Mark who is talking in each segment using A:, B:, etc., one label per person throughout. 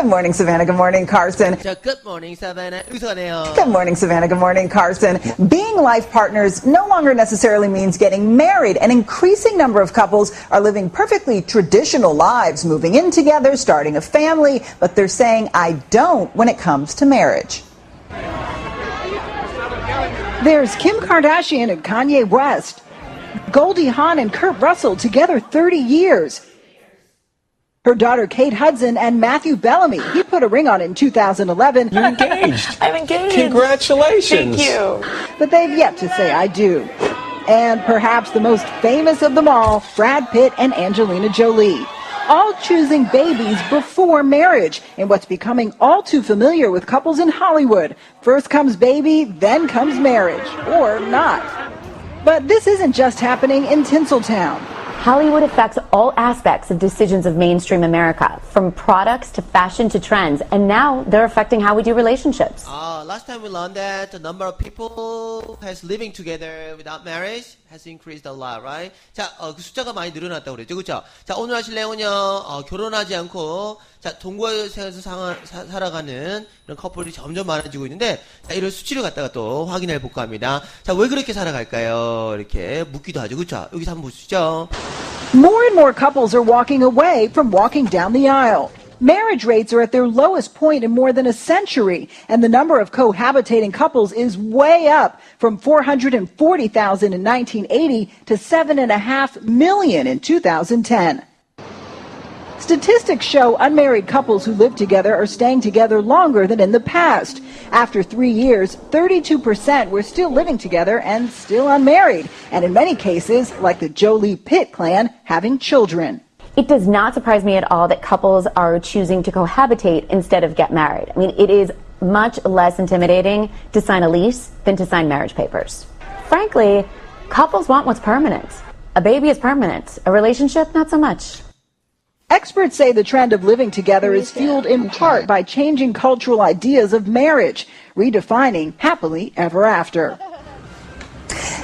A: Good morning, Savannah. Good morning, Carson.
B: Good morning, Savannah.
A: Good morning, Savannah. Good morning, Carson. Being life partners no longer necessarily means getting married. An increasing number of couples are living perfectly traditional lives, moving in together, starting a family, but they're saying, I don't when it comes to marriage.
C: There's Kim Kardashian and Kanye West, Goldie Hawn and Kurt Russell together 30 years. Her daughter Kate Hudson and Matthew Bellamy. He put a ring on it in 2011,
D: You're engaged.
E: I'm engaged.
D: Congratulations.
E: Thank you.
C: but they've yet to say I do. And perhaps the most famous of them all, Brad Pitt and Angelina Jolie. All choosing babies before marriage in what's becoming all too familiar with couples in Hollywood. First comes baby, then comes marriage. Or not. But this isn't just happening in Tinseltown.
F: Hollywood affects all aspects of decisions of mainstream America, from products to fashion to trends, and now they're affecting how we do relationships.
B: Uh, last time we learned that the number of people has living together without marriage has increased a lot, right? 자, 어, 그 숫자가 많이 늘어났다고 그랬죠, 그렇죠? 자, 오늘 하실 내용은요, 어, 결혼하지 않고 자 동거에서 살아가는 이런 커플이 점점 많아지고 있는데, 자, 이런 수치를 갖다가 또 확인해 볼까 합니다. 자, 왜 그렇게 살아갈까요? 이렇게 묻기도 하죠, 그렇죠? 여기서 한번 보시죠.
C: More and more couples are walking away from walking down the aisle. Marriage rates are at their lowest point in more than a century, and the number of cohabitating couples is way up from 440,000 in 1980 to 7.5 million in 2010. Statistics show unmarried couples who live together are staying together longer than in the past. After three years, 32% were still living together and still unmarried, and in many cases, like the Jolie Pitt clan, having children.
F: It does not surprise me at all that couples are choosing to cohabitate instead of get married. I mean, it is much less intimidating to sign a lease than to sign marriage papers. Frankly, couples want what's permanent. A baby is permanent, a relationship, not so much.
C: Experts say the trend of living together is fueled in part by changing cultural ideas of marriage, redefining happily ever after.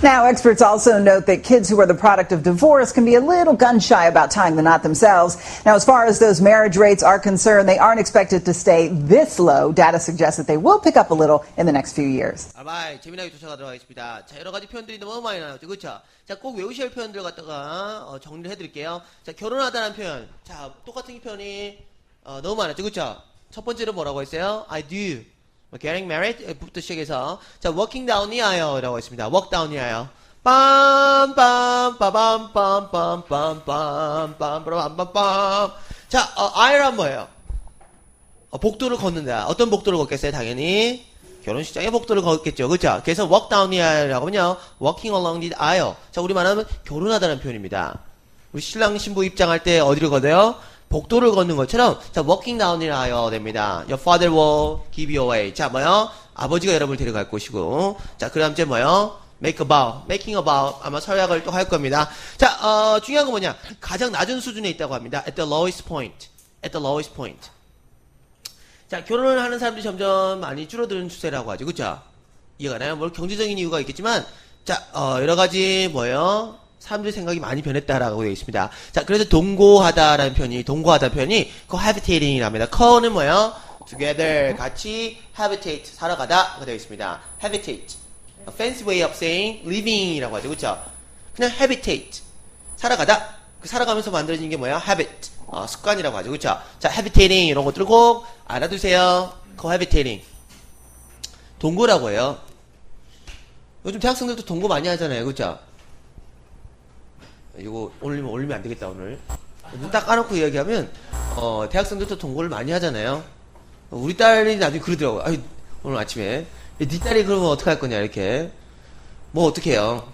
A: Now, experts also note that kids who are the product of divorce can be a little gun shy about tying the knot themselves. Now, as far as those marriage rates are concerned, they aren't expected to stay this low. Data suggests that they will pick up a little in the next few years.
B: 아바이 재미나게 쫓아가도록 하겠습니다. 자 여러 가지 표현들이 너무 많이 나왔죠, 그렇죠? 자꼭 외우셔야 할 표현들 갖다가 어, 정리를 해드릴게요. 자 결혼하다는 표현, 자 똑같은 표현이 어, 너무 많았죠, 그렇죠? 첫 번째로 뭐라고 했어요? I do. 뭐, getting married 부터 시작해서 자 walking down the aisle라고 했습니다. walk down the aisle. 빰빰빰빰빰빰빰빰빰빰빰빰 자 어, aisle란 뭐예요? 어, 복도를 걷는다. 어떤 복도를 걷겠어요? 당연히 결혼식장의 복도를 걷겠죠. 그렇죠? 그래서 walk down the aisle라고 하면요. walking along the aisle. 자, 우리 말 하면 결혼하다는 표현입니다. 우리 신랑 신부 입장할 때 어디를 걷어요? 복도를 걷는 것처럼 자, walking down the aisle 됩니다. Your father will give you away. 자, 뭐요? 아버지가 여러분을 데려갈 것이고. 자, 그 다음 째 뭐요? make a vow, making a vow 아마 서약을 또 할 겁니다. 자, 어, 중요한 건 뭐냐? 가장 낮은 수준에 있다고 합니다. At the lowest point. At the lowest point. 자, 결혼을 하는 사람들이 점점 많이 줄어드는 추세라고 하죠. 그쵸? 이해가 나요? 뭐 경제적인 이유가 있겠지만, 자, 어, 여러 가지 뭐예요? 사람들의 생각이 많이 변했다라고 되어 있습니다. 자, 그래서 동고하다라는 표현이, 동거하다 표현이 cohabitating이랍니다. co는 뭐예요? together, 같이 habitate, 살아가다, 되어 있습니다. habitate. A fancy way of saying living이라고 하죠. 그쵸? 그냥 habitate. 살아가다. 그 살아가면서 만들어진 게 뭐야? habit. 어, 습관이라고 하죠. 그쵸? 자, habitating 이런 것들 꼭 알아두세요. cohabitating. 동거라고 해요. 요즘 대학생들도 동거 많이 하잖아요. 그쵸? 이거 올리면 올리면 안 되겠다 오늘. 눈 딱 까놓고 이야기하면 어, 대학생들도 동거를 많이 하잖아요. 어, 우리 딸이 나중에 그러더라고요. 아이, 오늘 아침에 네 딸이 그러면 어떻게 할 거냐 이렇게 뭐 어떻게 해요?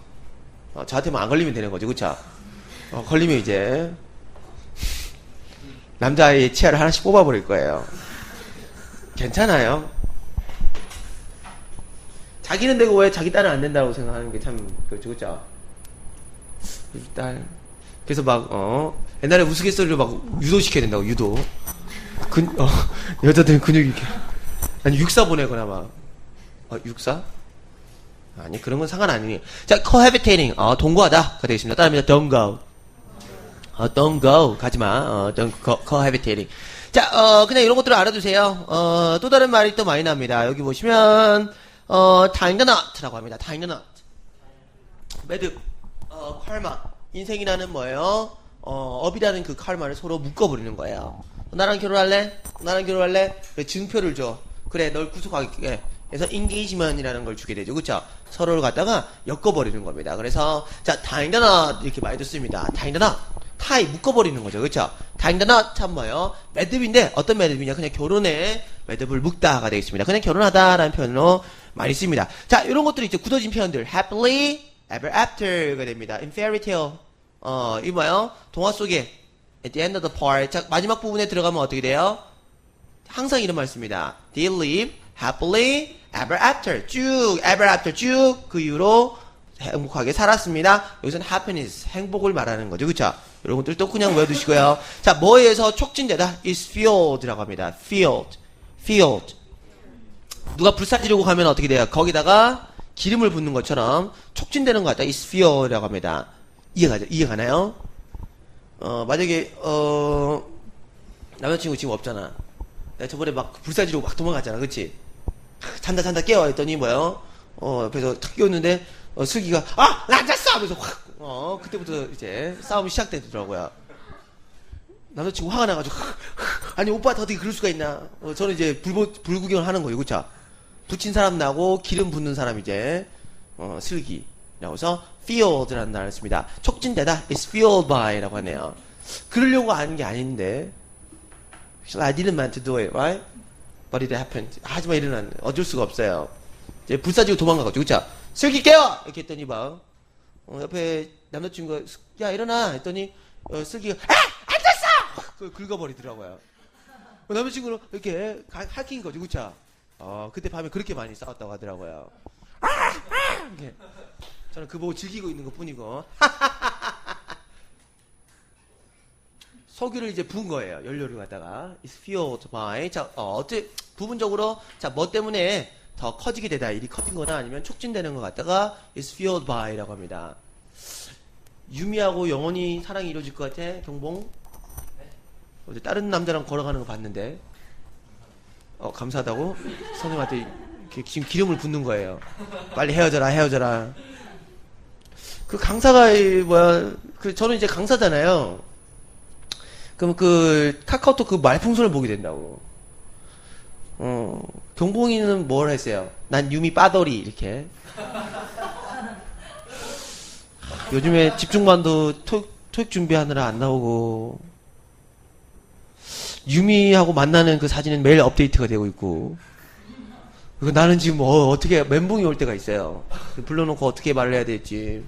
B: 어, 저한테 뭐안 걸리면 되는 거죠, 그쵸? 어, 걸리면 이제 남자의 치아를 하나씩 뽑아버릴 거예요. 괜찮아요. 자기는 되고 왜 자기 딸은 안 된다고 생각하는 게 참 그렇죠, 그쵸? 우리 딸. 그래서 막, 어, 옛날에 우스갯소리로 막 유도시켜야 된다고, 유도. 근, 어, 여자들은 근육이 이렇게. 아니, 육사 보내거나 막. 어, 육사? 아니, 그런 건 상관 아니에요. 자, cohabitating. 어, 동거하다. 가 되겠습니다. 따라합니다. don't go. 어, don't go. 가지 마. 어, don't cohabitating. 자, 어, 그냥 이런 것들을 알아두세요. 어, 또 다른 말이 또 많이 납니다. 여기 보시면, 어, tying the knot라고 합니다. tying the knot. 매듭, 어, 칼마. 인생이라는 뭐예요? 어, 업이라는 그 칼마를 서로 묶어버리는 거예요. 나랑 결혼할래? 나랑 결혼할래? 그래, 증표를 줘. 그래, 널 구속하게. 그래서 engagement이라는 걸 주게 되죠. 그쵸? 서로를 갖다가 엮어버리는 겁니다. 그래서, 자, knot 이렇게 많이 듣습니다. knot. 타이 묶어버리는 거죠. 그쵸? knot 참 뭐예요? 매듭인데 어떤 매듭이냐? 그냥 결혼에 매듭을 묶다가 되겠습니다. 그냥 결혼하다라는 표현으로 많이 씁니다. 자, 이런 것들이 이제 굳어진 표현들. happily ever after가 됩니다. in fairy tale. 어, 이 뭐예요? 동화 속에 at the end of the part. 자, 마지막 부분에 들어가면 어떻게 돼요? 항상 이런 말 씁니다. They live happily ever after. 쭉, ever after 쭉 그 이후로 행복하게 살았습니다. 여기서는 happiness, 행복을 말하는 거죠. 그쵸? 것들 또 그냥 외워두시고요. 자, 뭐에 의해서 촉진되다? is field라고 합니다. field, field. 누가 불사 지르고 가면 어떻게 돼요? 거기다가 기름을 붓는 것처럼 촉진되는 것 같다. is field라고 합니다. 이해가죠? 이해가나요? 어, 만약에, 어, 남자친구 지금 없잖아. 내가 저번에 막 불사지르고 막 도망갔잖아. 그치? 잔다, 잔다 깨워. 했더니 뭐요? 어, 옆에서 탁 깨웠는데, 어, 슬기가, 아! 나안 잤어! 하면서 확, 어, 그때부터 이제 싸움이 시작되더라고요. 남자친구 화가 나가지고, 아니, 오빠한테 어떻게 그럴 수가 있나? 어, 저는 이제 불, 불구경을 하는 거예요. 그쵸? 붙인 사람 나고, 기름 붓는 사람 이제, 어, 슬기. 라고 해서, field라는 단어를 씁니다. 촉진되다, is fueled by 라고 하네요. 그러려고 하는 게 아닌데, I didn't mean to do it, right? But it happened. 하지만 일어났네. 어쩔 수가 없어요. 이제 불사지고 도망가가지고, 그쵸? 슬기 깨워! 이렇게 했더니 막, 어, 옆에 남자친구가, 야, 일어나! 했더니, 어, 슬기가, 아! 안 됐어! 그걸 긁어버리더라고요. 어, 남자친구는 이렇게 가- 할킹인 거죠, 그쵸? 어, 그때 밤에 그렇게 많이 싸웠다고 하더라고요. 이렇게. 저는 그 보고 즐기고 있는 것 뿐이고. 석유를 이제 부은 거예요. 연료를 갖다가. is fueled by. 자, 어, 어째, 부분적으로, 자, 뭐 때문에 더 커지게 되다. 일이 커진 거나 아니면 촉진되는 것 같다가 is fueled by 라고 합니다. 유미하고 영원히 사랑이 이루어질 것 같아? 경봉? 어제 다른 남자랑 걸어가는 거 봤는데. 어, 감사하다고? 선생님한테 지금 기름을 붓는 거예요. 빨리 헤어져라, 헤어져라. 그 강사가, 이 뭐야, 그, 저는 이제 강사잖아요. 그럼 그 카카오톡 그 말풍선을 보게 된다고. 어, 경봉이는 뭘 했어요? 난 유미 빠더리 이렇게. 요즘에 집중반도 토익, 토익 준비하느라 안 나오고 유미하고 만나는 그 사진은 매일 업데이트가 되고 있고 그리고 나는 지금 어, 어떻게 멘붕이 올 때가 있어요. 불러놓고 어떻게 말을 해야 될지.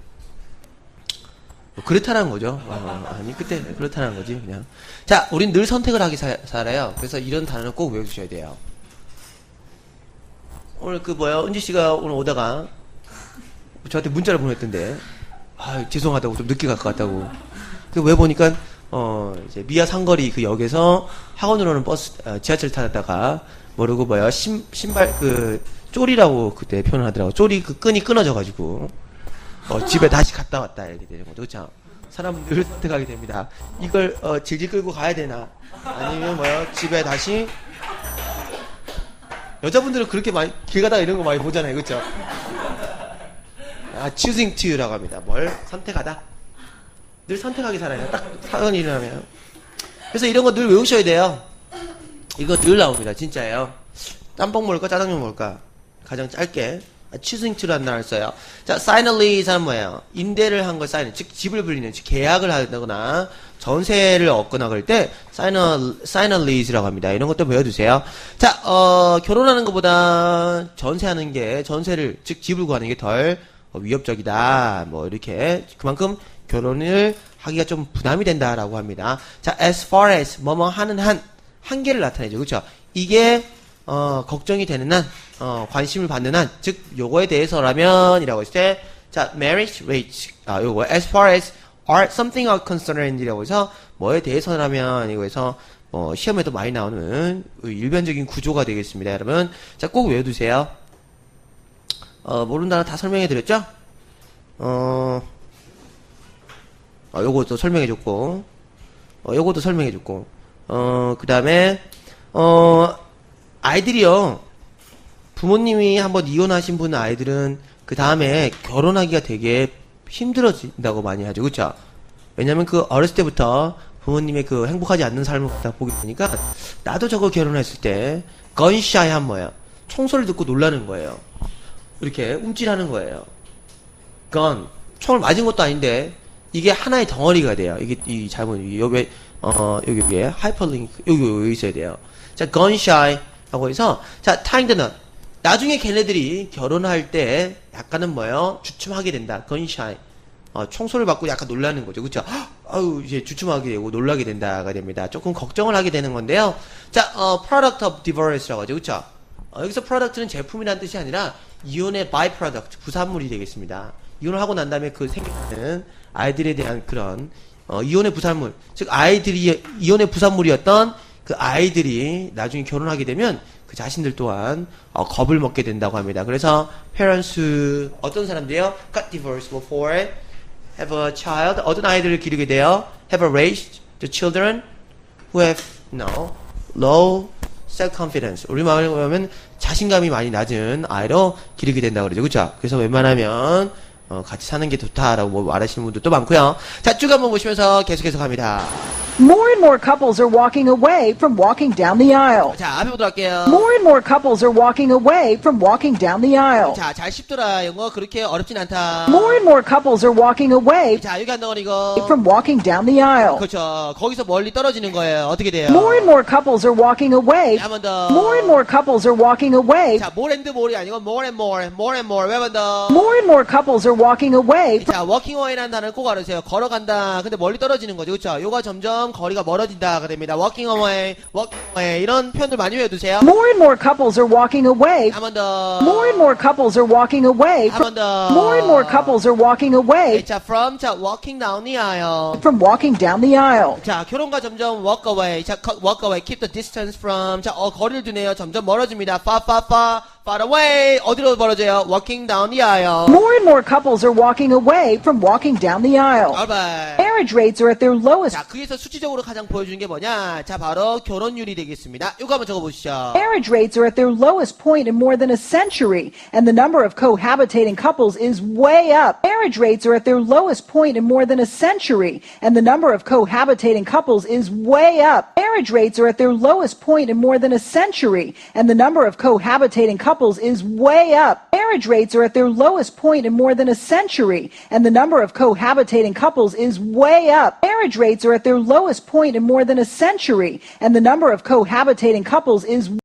B: 뭐 그렇다는 거죠. 어, 아니 그때 그렇다는 거지 그냥. 자, 우린 늘 선택을 하기 사- 살아요. 그래서 이런 단어를 꼭 외워주셔야 돼요. 오늘 그 뭐야 은지 씨가 오늘 오다가 저한테 문자를 보냈던데 아 죄송하다고 좀 늦게 갈 것 같다고. 그 왜 보니까 어 이제 미아 상거리 그 역에서 학원으로 오는 버스 어, 지하철 타다가 모르고 뭐야 신 신발 그 쪼리라고 그때 표현을 하더라고. 쪼리 그 끈이 끊어져 가지고 어, 집에 다시 갔다 왔다 이렇게 되는 거죠. 그렇죠? 사람은 늘 선택하게 됩니다. 이걸 어, 질질 끌고 가야 되나? 아니면 뭐요? 집에 다시 여자분들은 그렇게 많이 길 가다가 이런 거 많이 보잖아요. 그렇죠? 아, choosing to라고 합니다. 뭘 선택하다. 늘 선택하게 살아요. 딱 사건이 일어나면. 그래서 이런 거 늘 외우셔야 돼요. 이거 늘 나옵니다. 진짜예요. 짬뽕 먹을까? 짜장면 먹을까? 가장 짧게. 아, to라는 단어를 써요. 자, lease는 뭐예요? 임대를 한걸 sign, 즉 집을 불리는, 즉 계약을 하거나 전세를 얻거나 그럴 때 a lease라고 합니다. 이런 것도 배워두세요. 자, 어, 결혼하는 것보다 전세하는 게 전세를 즉 집을 구하는 게 덜 위협적이다. 뭐 이렇게 그만큼 결혼을 하기가 좀 부담이 된다라고 합니다. 자, as far as 뭐뭐 하는 한 한계를 나타내죠. 그렇죠? 이게 어, 걱정이 되는 한, 어, 관심을 받는 한, 즉, 요거에 대해서라면, 이라고 했을 때, 자, marriage rate, 아, 요거, as far as are something are concerned 이라고 해서, 뭐에 대해서라면, 이거에서, 어, 시험에도 많이 나오는 일반적인 구조가 되겠습니다, 여러분. 자, 꼭 외워두세요. 어, 단어 다 설명해 드렸죠? 어, 어, 요것도 설명해 줬고, 어, 요것도 설명해 줬고, 어, 그 다음에, 어, 아이들이요. 부모님이 한번 이혼하신 분 아이들은 그 다음에 결혼하기가 되게 힘들어진다고 많이 하죠. 그쵸? 왜냐면 그 어렸을 때부터 부모님의 그 행복하지 않는 삶을 다 보게 되니까 나도 저거 결혼했을 때 건샤이 한 뭐예요? 총소리 듣고 놀라는 거예요. 이렇게 움찔하는 거예요. 건 총을 맞은 것도 아닌데 이게 하나의 덩어리가 돼요. 이게 이 잘못 여기 어 여기 위에 하이퍼링크 여기 여기 있어야 돼요. 자, 건샤이라고 해서 자 타임드는 나중에 걔네들이 결혼할 때 약간은 뭐예요? 주춤하게 된다. 건샤이. 어, 총소리를 받고 약간 놀라는 거죠. 그쵸? 아유, 이제 주춤하게 되고 놀라게 된다가 됩니다. 조금 걱정을 하게 되는 건데요. 자, 어, product of divorce라고 하죠. 그쵸? 어, 여기서 product는 제품이라는 뜻이 아니라 이혼의 byproduct, 부산물이 되겠습니다. 이혼을 하고 난 다음에 그 생기는 아이들에 대한 그런, 어, 이혼의 부산물. 즉, 아이들이, 이혼의 부산물이었던 그 아이들이 나중에 결혼하게 되면 그 자신들 또한 어, 겁을 먹게 된다고 합니다. 그래서 parents 어떤 사람들이요? got divorced before have a child 어떤 아이들을 기르게 돼요? have raised the children who have no low self confidence 우리 말로 하면 자신감이 많이 낮은 아이로 기르게 된다고 그러죠. 그렇죠? 그래서 웬만하면 어, 같이 사는 게 좋다라고 뭐 말하시는 분들도 많고요. 자, 쭉 한번 보시면서 계속해서 갑니다.
C: More and more couples are walking away from walking down the aisle.
B: 자, 앞에 보도록 할게요.
C: More and more couples are walking away from walking down the aisle.
B: 자, 잘 쉽더라. 영어 그렇게 어렵진 않다.
C: More and more couples are walking away
B: 자, 여기 한 덩어리 이거.
C: from walking down the aisle.
B: 그렇죠. 거기서 멀리 떨어지는 거예요. 어떻게 돼요?
C: More and more couples are walking away.
B: 한 번 더.
C: More and more couples are walking away.
B: 자, more and more이 아니고 more and more, more and more. 왜한 번 더.
C: More and more couples are walking away.
B: 자, walking away라는 단어를 꼭 알으세요. 걸어간다. 근데 멀리 떨어지는 거죠. 그렇죠? 요가 점점 거리가 멀어진다가 됩니다. walking away, walking away. 이런 표현들 많이 외워두세요.
C: More and more couples are walking away.
B: 한번 더.
C: More and more couples are walking away.
B: 한번 더.
C: More and more couples are walking away
B: 자, from, 자, walking down the aisle.
C: from walking down the aisle.
B: 자, 결혼과 점점 walk away. 자, co- walk away. Keep the distance from. 자, 어, 거리를 두네요. 점점 멀어집니다. far, far, far, far away. 어디로 멀어져요? walking down the aisle.
C: More and more couples are walking away from walking down the aisle.
B: alright.
C: Marriage rates are at their lowest.
B: 자, 그에서 수치적으로 가장 보여주는 게 뭐냐? 자, 바로 결혼율이 되겠습니다. 이거 한번 적어보시죠.
C: Marriage rates are at their lowest point in more than a century, and the number of cohabitating couples is way up. Marriage rates are at their lowest point in more than a century, and the number of cohabitating couples is way up. Marriage rates are at their lowest point in more than a century, and the number of cohabitating couples is way up. Marriage rates are at their lowest point in more than a century, and the number of cohabitating couples is way up. Marriage rates are at their lowest point in more than a century, and the number of cohabitating couples is